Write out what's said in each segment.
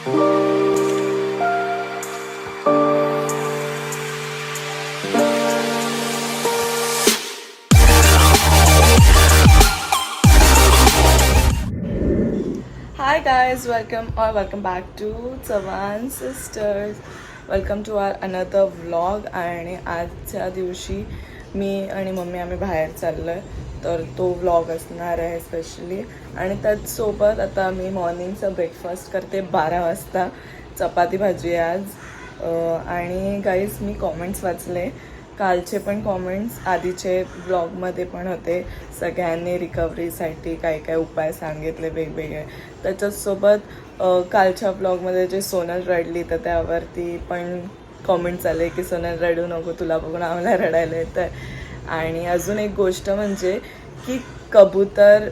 हाय guys welcome और welcome back to Chavan sisters welcome to our another vlog आणि आजच्या दिवशी मी आणि मम्मी आम्ही बाहेर चाललो आहे तर तो व्लॉग असणार आहे स्पेशली आणि त्याचसोबत आता मी मॉर्निंगचा ब्रेकफास्ट करते बारा वाजता. चपाती भाजी आज. आणि गाईज मी कॉमेंट्स वाचले. कालचे पण कॉमेंट्स आधीचे ब्लॉगमध्ये पण होते. सगळ्यांनी रिकव्हरीसाठी काय काय उपाय सांगितले वेगवेगळे. त्याच्याचसोबत कालच्या ब्लॉगमध्ये जे सोनल रडली तर त्यावरती पण कॉमेंट्स आले की सोनल रडू नको तुला बघून आम्हाला रडायला येतं आणि अजून एक गोष्ट म्हणजे की कबूतर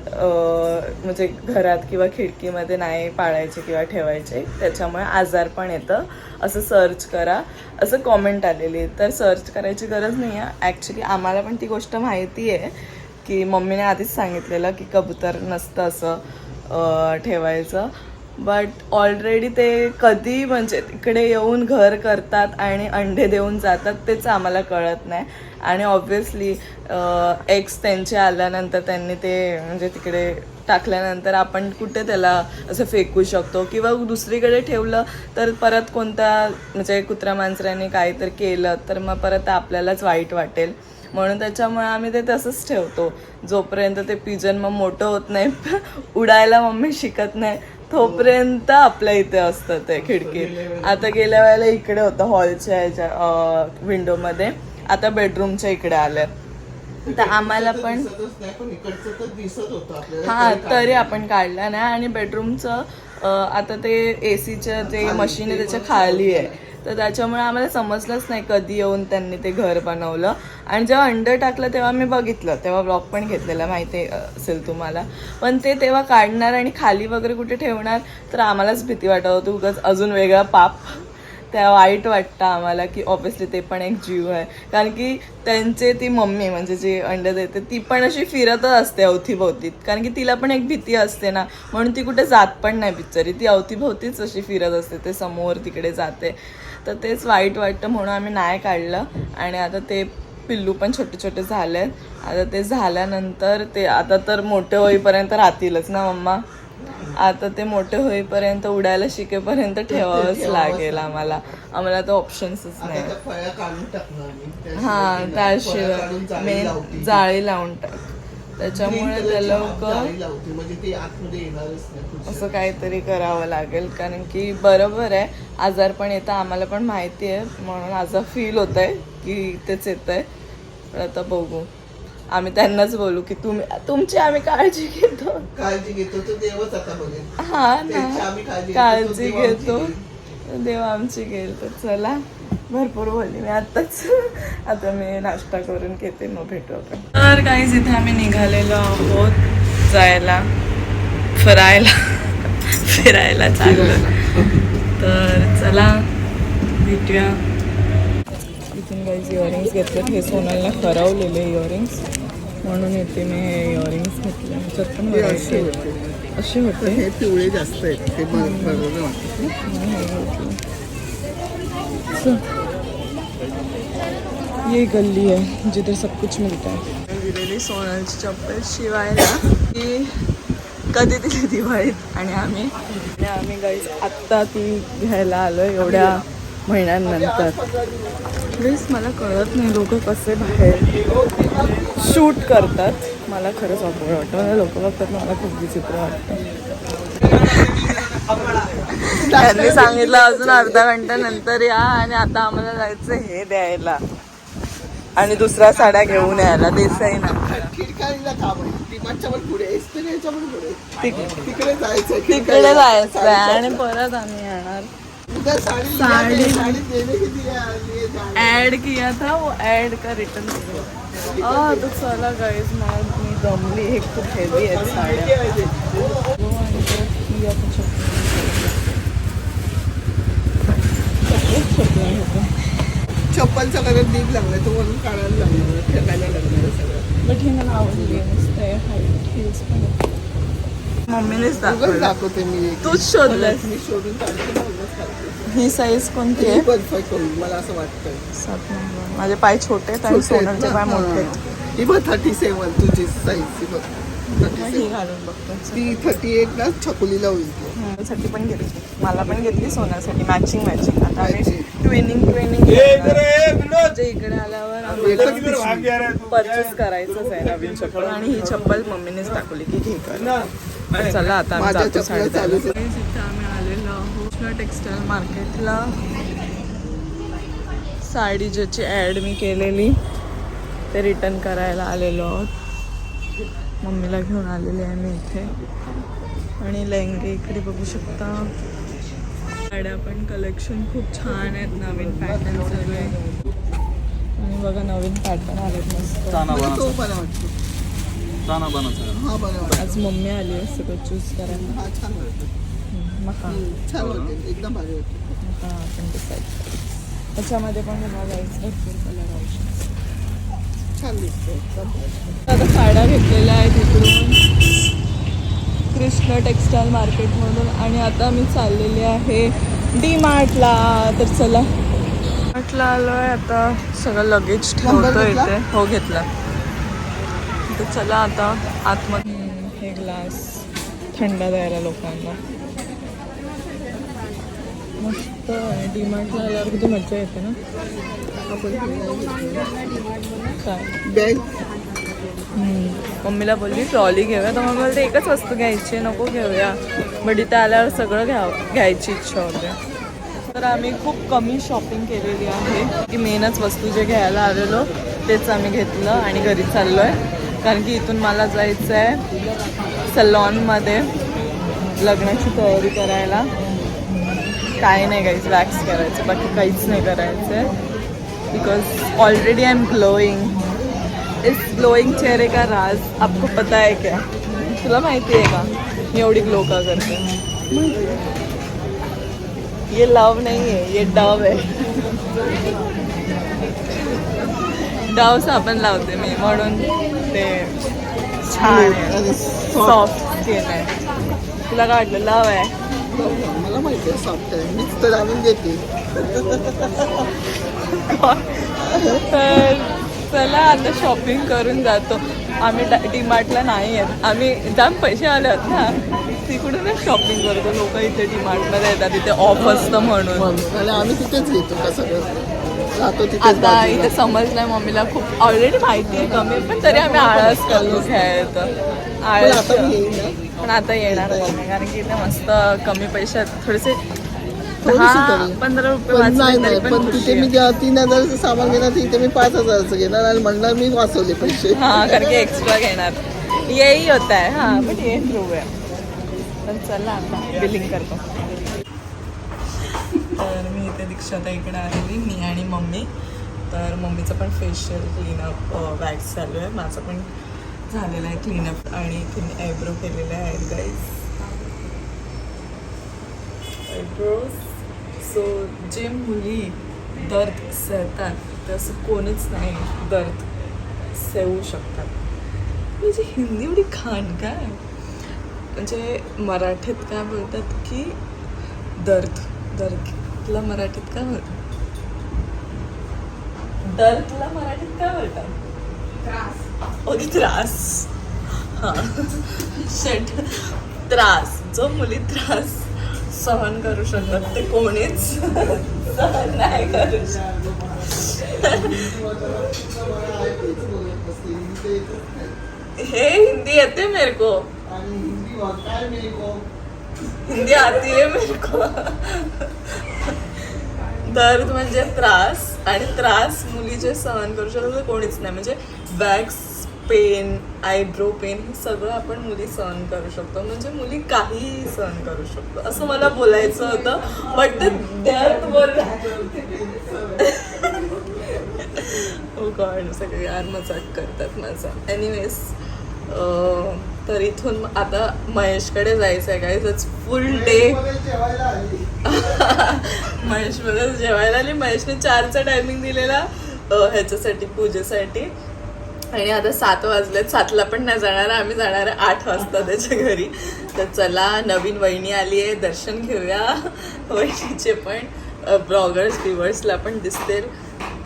म्हणजे घरात किंवा खिडकीमध्ये नाही पाळायचे किंवा ठेवायचे त्याच्यामुळे आजार पण येतं. असं सर्च करा. असं कॉमेंट आलेली तर सर्च करायची गरज नाही आहे ॲक्च्युली आम्हाला पण ती गोष्ट माहिती आहे की मम्मीने आधीच सांगितलेलं की कबूतर नसतं असं ठेवायचं. बट ऑलरेडी ते कधी म्हणजे तिकडे येऊन घर करतात आणि अंडे देऊन जातात तेच आम्हाला कळत नाही. आणि ऑब्व्हियसली एक्स त्यांचे आल्यानंतर त्यांनी ते म्हणजे तिकडे टाकल्यानंतर आपण कुठे त्याला असं फेकू शकतो किंवा दुसरीकडे ठेवलं तर परत कोणत्या म्हणजे कुत्र्या मांजराने काहीतरी केलं तर मग परत आपल्यालाच वाईट वाटेल. म्हणून त्याच्यामुळे आम्ही ते तसंच ठेवतो. जोपर्यंत ते पिजन मग मोठं होत नाही उडायला मम्मी शिकत नाही तोपर्यंत आपल्या इथे असतं ते खिडकीत आता गेल्या वेळेला इकडे होतं हॉलच्या ह्याच्या विंडोमध्ये. आता बेडरूमच्या इकडे आलं तर आम्हाला पण हा तरी आपण काढला नाही आणि बेडरूमचं आता ते एसीचं जे मशीन आहे त्याच्याखाली आहे. तर त्याच्यामुळे आम्हाला समजलंच नाही कधी येऊन त्यांनी ते घर बनवलं. आणि जेव्हा अंडर टाकलं तेव्हा मी बघितलं तेव्हा ब्लॉक पण घेतलेला माहिती असेल तुम्हाला. पण ते तेव्हा काढणार आणि खाली वगैरे कुठे ठेवणार तर आम्हालाच भीती वाटत होती. उगाच अजून वेगळा पाप. त्या वाईट वाटतं आम्हाला की ऑब्व्हियसली ते पण एक जीव आहे. कारण की त्यांचे ती मम्मी म्हणजे जी अंडे देते ती पण अशी फिरतच असते अवतीभोवतीत. कारण की तिला पण एक भीती असते ना म्हणून ती कुठे जात पण नाही बिचारी ती अवतीभोवतीच अशी फिरत असते ते समोर तिकडे जाते. तर तेच वाईट वाटतं म्हणून आम्ही नाही काढलं. आणि आता ते पिल्लू पण छोटे छोटे झाले आता ते झाल्यानंतर ते आता तर मोठे होईपर्यंत राहतीलच ना मम्मा? आता ते मोठे होईपर्यंत उडायला शिकेपर्यंत ठेवावंच लागेल आम्हाला. आम्हाला तर ऑप्शन्सच नाही. हा त्याशिवाय. मेन जाळी लावून टाक त्याच्यामुळे ते लोक म्हणजे ते पुढच्या. असं काहीतरी करावं लागेल. कारण की बरोबर आहे. आजार पण येतं आम्हाला पण माहिती आहे. म्हणून असं फील होत आहे की तेच येत आहे पण आता बघू. आम्ही त्यांनाच बोलू की तुम्ही तुमची आम्ही काळजी घेतो. काळजी घेतो. तो देवच आता बघेल. हा ना. काळजी घेतो. देव आमची घेईल. तर चला. भरपूर बोलली मी आताच आता मी नाश्ता करून घेते मग भेटू आपण. तर काहीच इथे आम्ही निघालेलो आहोत जायला. फिरायला. फिरायला चाललो तर चला भेटूया. इथून काही इयरिंग्स घेतलेत. हे सोनालला खरावलेले इयरिंग्स म्हणून इथे मी हे इयरिंग्स घेतले. ह्याच्यात पण असे होते. असे होते? हे पिवळे जास्त आहेत. ते बर- बरोबर वाटतं ये गल्ली है जिधर सब कुछ मिलता है। दिलेली सोनाची चप्पल शिवायला. की कधी दिली दिवाळीत? आणि आम्ही आणि आम्ही गाईज आत्ता ती घ्यायला आलो एवढ्या महिन्यांनंतर. प्लीज मला कळत नाही लोक कसे बाहेर शूट करतात. मला खरंच अवघड वाटतं. मला लोक बघतात मला खूप विचित्र वाटतं. त्यांनी सांगितलं. अजून अर्धा घंटा नंतर या आणि आता आम्हाला जायचं हे द्यायला. आणि दुसऱ्या साड्या घेऊन यायला देसाई तिकडे जायचं तिकडे जायचं आणि परत आम्ही येणार. आहे? ऍड किया था वो ऍड का रिटर्न तो चला गाईज मी दमली. हे खूप हेवी आहेत साड्या हो, आणि परत ही आपण शॉपिंग चप्पलचा कलर डीप लागलाय तो म्हणून काढायला लागणार फेकायला लागणार सगळं बट हे मला आवडली मस्त आहे हाईट हिल्स पण. मम्मीनेच दाखवलं दाखवते मी. तूच शोधलंस मी शोधून काढते. ही साईज कोणती ही आहे परफेक्ट होईल मला असं वाटतंय सात नंबर माझे पाय छोटे आहेत आणि सोनलचे? पाय मोठे हां. आहेत ही बघ थर्टी सेवन तुझी साईज ही बघ मग 37. ही घालून बघतो. ती थर्टी एट ना छकुलीला होईल. साठी पण घेतली. मला पण घेतली सोन्यासाठी. मॅचिंग मॅचिंग आता Matching. ट्विनिंग ट्विनिंग म्हणजे इकडे आल्यावर. परचेस करायचंच आहे नवीन चप्पल. आणि ही चप्पल मम्मीनेच दाखवली की घे. चला आता जातो चपला साडी चालूच द्यायला. इथे आम्ही आलेलो आहोत टेक्सटाईल मार्केटला साडी ज्याची ॲड मी केलेली ते रिटर्न करायला आलेलो आहोत. मम्मीला घेऊन आलेले आहे मी इथे. आणि लेंगे इकडे बघू शकता. साड्या पण कलेक्शन खूप छान आहेत नवीन पॅटर्न सगळे आणि बघा नवीन पॅटर्न आलेत मस्त. मला तो बरा वाटतो. आज मम्मी आली आहे सगळं चूज करायला. हा छान वाटतो हम्म, मका. छान वाटते एकदम भारी आपण डिसाईड त्याच्यामध्ये पण बघा जायचं कलर ऑप्शन्स छान दिसतो एकदम भारी. आता साड्या घेतलेल्या आहेत इकडून. कृष्ण टेक्सटाईल मार्केटमधून आणि आता मी चाललेली आहे डी मार्टला तर चला. मार्टला आलो आहे आता. सगळं लगेज ठेवतो? इथे. हो घेतला. तर चला आता आतमध्ये. हे ग्लास थंड द्यायला लोकांना. मस्त आहे. डी मार्टला आल्यावर किती मजा येते ना. काय. मम्मीला बोलली ट्रॉली घेऊया. तर मम्मी बोलते एकच वस्तू घ्यायची आहे, नको घेऊया. बट इथे आल्यावर सगळं घ्याव घ्यायची इच्छा होते. तर आम्ही खूप कमी शॉपिंग केलेली आहे. की मेनच वस्तू जे घ्यायला आलेलो तेच आम्ही घेतलं आणि घरी चाललो आहे कारण की इथून मला जायचं आहे सलॉनमध्ये लग्नाची तयारी करायला. काय नाही काहीच वॅक्स करायचं. बाकी काहीच नाही करायचं आहे because already I am glowing is glowing चेहरे का राज आपको पता है क्या? तुला माहिती आहे का? मी एवढी ग्लो का करते? ये लव नहीं है ये डव है डव साबण लावते मी म्हणून ते छान आहे. सॉफ्ट स्किन आहे. तुला काय वाटलं? लव आहे. मला माहिती आहे सॉफ्ट आहे. मीच तर आणून देते तर चला आता शॉपिंग करून जातो. आम्ही डीमार्टला नाही आहेत आम्ही जाम पैसे आले आहेत ना. तिकडूनच शॉपिंग करतो. लोक इथे डीमार्टमध्ये येतात. तिथे ऑफ असतं म्हणून. आम्ही तिथेच घेतो का सगळं? आता. इथे समजलंय मम्मीला खूप. ऑलरेडी माहिती आहे कमी पण तरी आम्ही आळस करतो घ्यायचं. आळस पण आता येणार कारण की इथे मस्त कमी पैशात थोडेसे थोडीशी तरी. पंधरा रुपये पण नाही पण पण तिथे मी आहे. जेव्हा तीन हजाराचं सामान घेणार तिथे मी पाच हजाराचं घेणार आणि म्हणणार मी वाचवले पैसे. हा कारण की एक्स्ट्रा घेणार. यही होता है हा बट ये ट्रू आहे पण चला आता बिलिंग करतो. तर मी इथे दीक्षाता इकडे आलेली मी आणि मम्मी. तर मम्मीचं पण फेशियल क्लीनअप वॅक्स चालू आहे. माझं पण झालेलं आहे क्लीनअप आणि तिने आयब्रो केलेले आहेत गाईज आयब्रोज सो जे मुली दर्द सहतात तसं कोणीच नाही दर्द सेवू शकतात. म्हणजे हिंदी एवढी खाण काय? म्हणजे मराठीत काय बोलतात की दर्द दर्दला मराठीत काय बोलतात? दर्दला मराठीत काय बोलतात? त्रास. ओके त्रास. हां. शेट त्रास. जो मुली त्रास सहन करू शकतात ते कोणीच सहन नाही करू शकत. हे हिंदी येते मेरे को. हिंदी आती है मेरे को. दर्द म्हणजे त्रास आणि त्रास मुली जे सहन करू शकतात ते कोणीच नाही. म्हणजे बॅक्स पेन आयब्रो पेन हे सगळं आपण मुली सहन करू शकतो. म्हणजे मुली काहीही सहन करू शकतो. असं मला बोलायचं होतं. बट ते वर बोल हो गॉड सगळे यार मजाक करतात माझा. एनिवेज तर इथून आता महेशकडे जायचं आहे काय इट्स फुल डे महेश जेवायला आली. महेशने चारचा टायमिंग दिलेला ह्याच्यासाठी पूजेसाठी. आणि आता सात वाजलेत. सातला पण नाही जाणार. आम्ही जाणार आठ वाजता त्याच्या घरी. तर चला नवीन वहिनी आली आहे दर्शन घेऊया. वहिनीचे पण ब्लॉगर्स व्ह्युअर्सला पण दिसतील.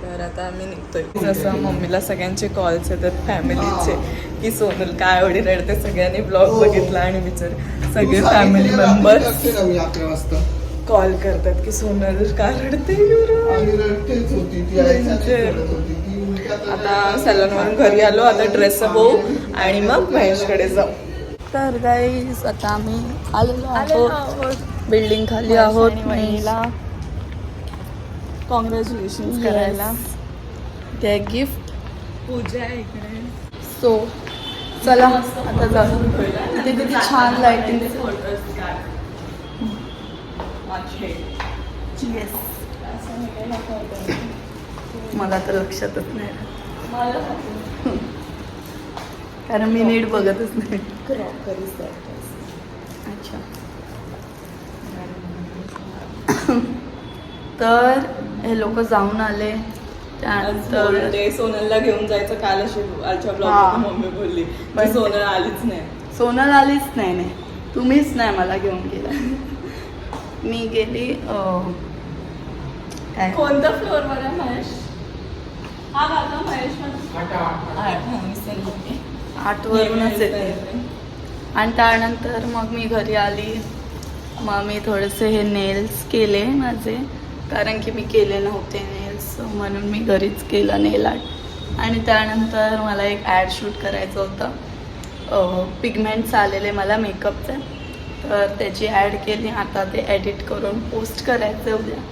तर आता आम्ही निघतोय. जसं मम्मीला सगळ्यांचे कॉल्स येतात फॅमिलीचे की सोनल काय एवढी रडते सगळ्यांनी ब्लॉग बघितला आणि विचार. सगळे फॅमिली मेंबर्स असते ना मी अकरा वाजता. कॉल करतात की सोनल का रडते? ती ती आता सॅलॉनवरून घरी आलो आता ड्रेस होऊ आणि मग महेशकडे जाऊ. तर गाईज आता आम्ही आलेलो आहोत. बिल्डिंग खाली आहोत. वहिनीला. कॉंग्रॅच्युलेशन. करायला ते गिफ्ट पूजा आहे इकडे. सो चला आता जाऊ. इथे किती छान लाइटिंग येस मला तर लक्षातच नाही राहत. कारण मी नीट बघतच नाही. अच्छा. तर हे लोक जाऊन आले. त्यानंतर सोनलला घेऊन जायचं काल अशी आजच्या हा. ब्लॉग मम्मी बोलली पण- सोनल आलीच नाही. सोनल आलीच नाही नाही. तुम्हीच नाही मला घेऊन गेला. मी गेली काय? कोणत्या फ्लोअर आहे महेश? हा आठ वरूनच येते. आणि त्यानंतर मग मी घरी आली. मग मी थोडेसे हे नेल्स केले माझे. कारण की मी केले नव्हते नेल्स म्हणून मी घरीच केलं नेल आर्ट आणि त्यानंतर मला एक ॲड शूट करायचं होतं. पिगमेंट्स आलेले मला मेकअपचे तर त्याची ॲड केली. आता ते एडिट करून पोस्ट करायचं उद्या.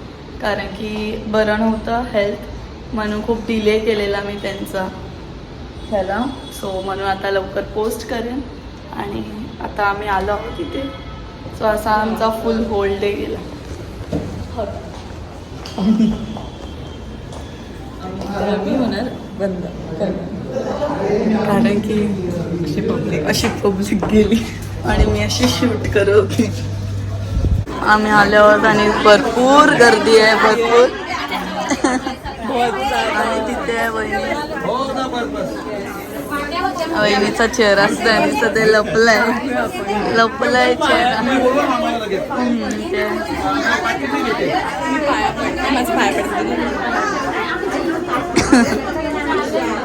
कारण की बरं नव्हतं हेल्थ म्हणून खूप डिले केलेला मी त्यांचा. ह्याला. सो म्हणून आता लवकर पोस्ट करेन. आणि आता आम्ही आलो आहोत तिथे. सो असा आमचा फुल होल डे गेला. मी होणार बंद. कारण की अशी पब्लिक अशी पब्लिक गेली. आणि मी अशी शूट करत होती. आम्ही आलो आहोत आणि भरपूर गर्दी आहे भरपूर. आणि तिथे आहे वहिनी. वहिनीचा चेहरा त्यांचं ते लपलं आहे चेहरा. आहे ते.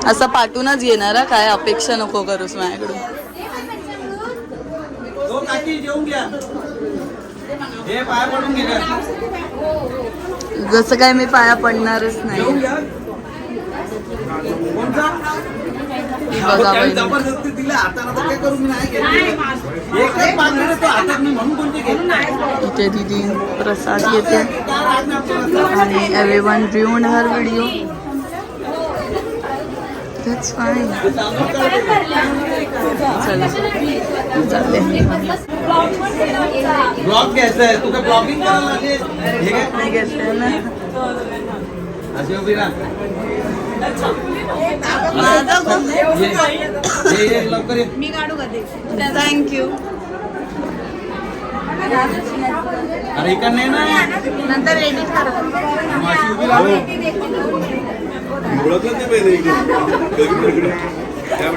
असं पाठवूनच येणार काय अपेक्षा नको करूस माझ्याकडून. जसं काय मी पाया पडणारच नाही. बघा इथे दिदी प्रसाद घेते आपल्याला. आणि every one her video that's fine चला। चालले ब्लॉग घ्यायचा आहे तू काय ब्लॉगिंग करायला लागली हे। काय नाही घेतले ना? असे उभी राहा माझा कोण ये ये, ये लवकर ये थँक्यू अरे इकडं नाही ना। नंतर एडिट करा। माशी उभी राहा ओळखलं इकडे. काय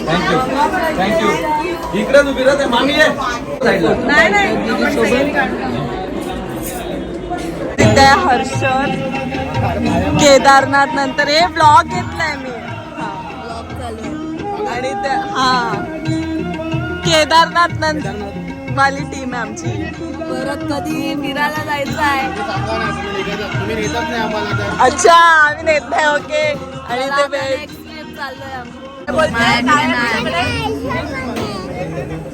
थँक्यू थँक्यू इकडेच उभी मामी तिथे हर्षद केदारनाथ नंतर हे ब्लॉग घेतलाय मी. हा. आणि हा. केदारनाथ नंतर वाली टीम आहे आमची. परत कधी फिरायला जायचं आहे? अच्छा आम्ही नेत नाही ओके आणि ते माझ्याकडे नाही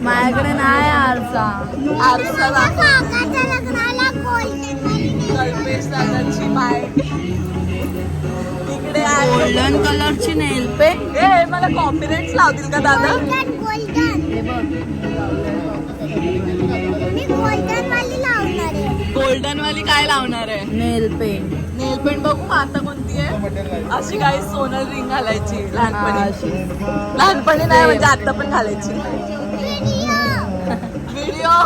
माझ्याकडे नाही आरसा. आरसा. दाखव. कल्पेश दादाची बाय इकडे आहे. गोल्डन कलरची नेल पे ए मला कॉपीराईट लावतील का दादा? गोल्डन वाली काय लावणार आहे? नेल पेंट. नेल पेंट बघू आता कोणती आहे? अशी काही सोनल रिंग घालायची लहानपणी. लहानपणी नाही म्हणजे आता पण घालायची. व्हिडिओ.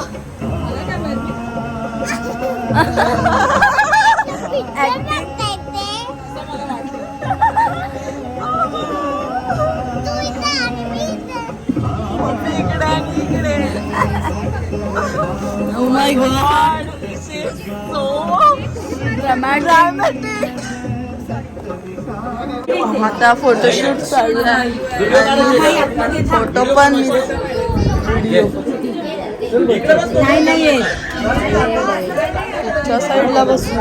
आता फोटोशूट चालू आहे. फोटो पण पुढच्या साईडला बसू.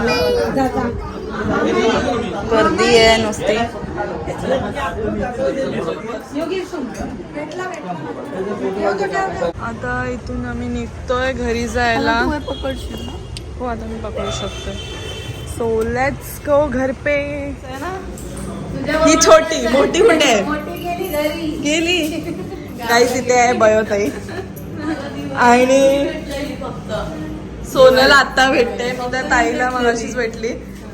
गर्दी आहे नुसती. आता इथून आम्ही निघतोय घरी जायला. पकडशील हो आता मी पकडू शकते. सो लेट्स गो घर पे. ही छोटी मोठी कुठे? गेली काही तिथे आहे बयोताई आणि सोनल आता भेटते मग त्या ताईला मग अशीच भेटली.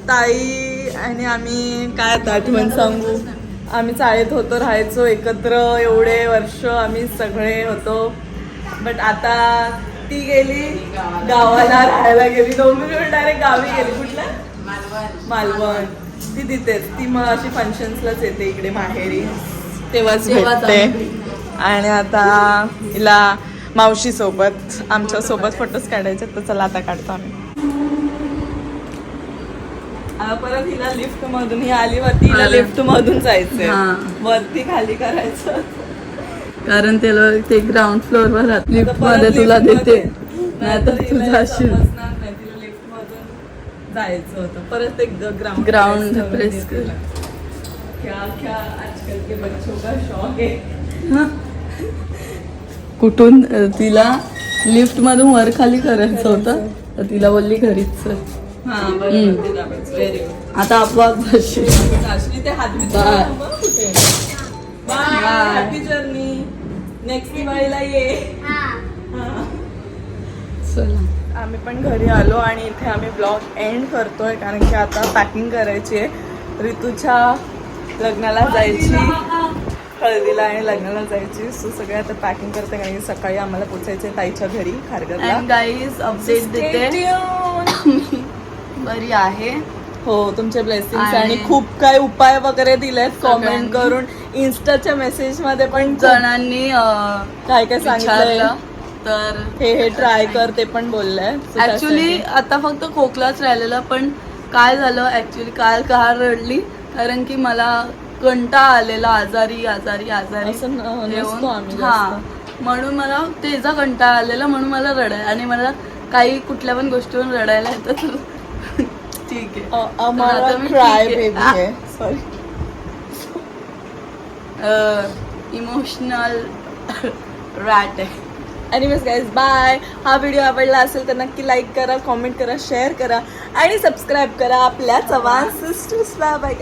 ताई आणि आम्ही काय आता आठवण सांगू? आम्ही चाळीत होतो राहायचो एकत्र एवढे वर्ष आम्ही सगळे होतो. बट आता ती गेली गावाला राहायला गेली. दोघी डायरेक्ट गावी गेली. कुठल्या? मालवण ती तिथेच ती मग अशी फंक्शन्सलाच येते इकडे माहेरी तेव्हाच भेटते. आणि आता हिला मावशी सोबत आमच्यासोबत फोटोज काढायचे तर चला आता काढतो आम्ही परत हिला लिफ्ट मधून ही आली वरती हिला. लिफ्ट मधून जायचंय. वरती खाली करायचं कारण त्याला ते ग्राउंड फ्लोअर वर लिफ्टमध्ये तुला देते मध्ये. नाही तर तू हिला जाशील समजणार नाही, तिला lift मधून जायचं होतं. परत एक ग्राउंड press कर. क्या क्या आजकल के बच्चों का शौक है. कुठून तिला लिफ्ट मधून वर खाली करायचं होतं. तर तिला बोलली घरीच. हा. आता आपोआप ते हात जर्नी नेक्स्ट दिवाळीला ये. हा. चला. आम्ही पण घरी आलो आणि इथे आम्ही ब्लॉग एंड करतोय कारण की आता पॅकिंग करायची आहे. ऋतूच्या लग्नाला जायची. हळदीला आणि लग्नाला जायची. सो सगळे आता पॅकिंग करते कारण की सकाळी आम्हाला पोचायचे ताईच्या घरी खारघरला. अँड गाईज अपडेट देते. बरी आहे. हो तुमचे ब्लेसिंग आणि- खूप काही उपाय वगैरे दिलेत कॉमेंट. करून. इन्स्टाच्या मेसेजमध्ये पण जणांनी काय काय सांगितलं तर हे हे ट्राय कर ते पण बोललंय. ऍक्च्युली आता फक्त खोकलाच राहिलेला पण काय झालं ऍक्च्युली काल का रडली कारण की मला कंटाळा आलेला आजारी आजारी आजारी. हा. म्हणून मला त्याचा कंटाळा आलेला म्हणून मला रडाय आणि मला काही कुठल्या पण गोष्टीवरून रडायला येतं ठीक आहे. सॉरी इमोशनल रॅट आहे. एनिवेज गाईज बाय हा व्हिडिओ आवडला असेल तर नक्की लाईक करा कॉमेंट करा शेअर करा आणि सबस्क्राईब करा. आपल्या चव्हाण सिस्टर्स बाय बाय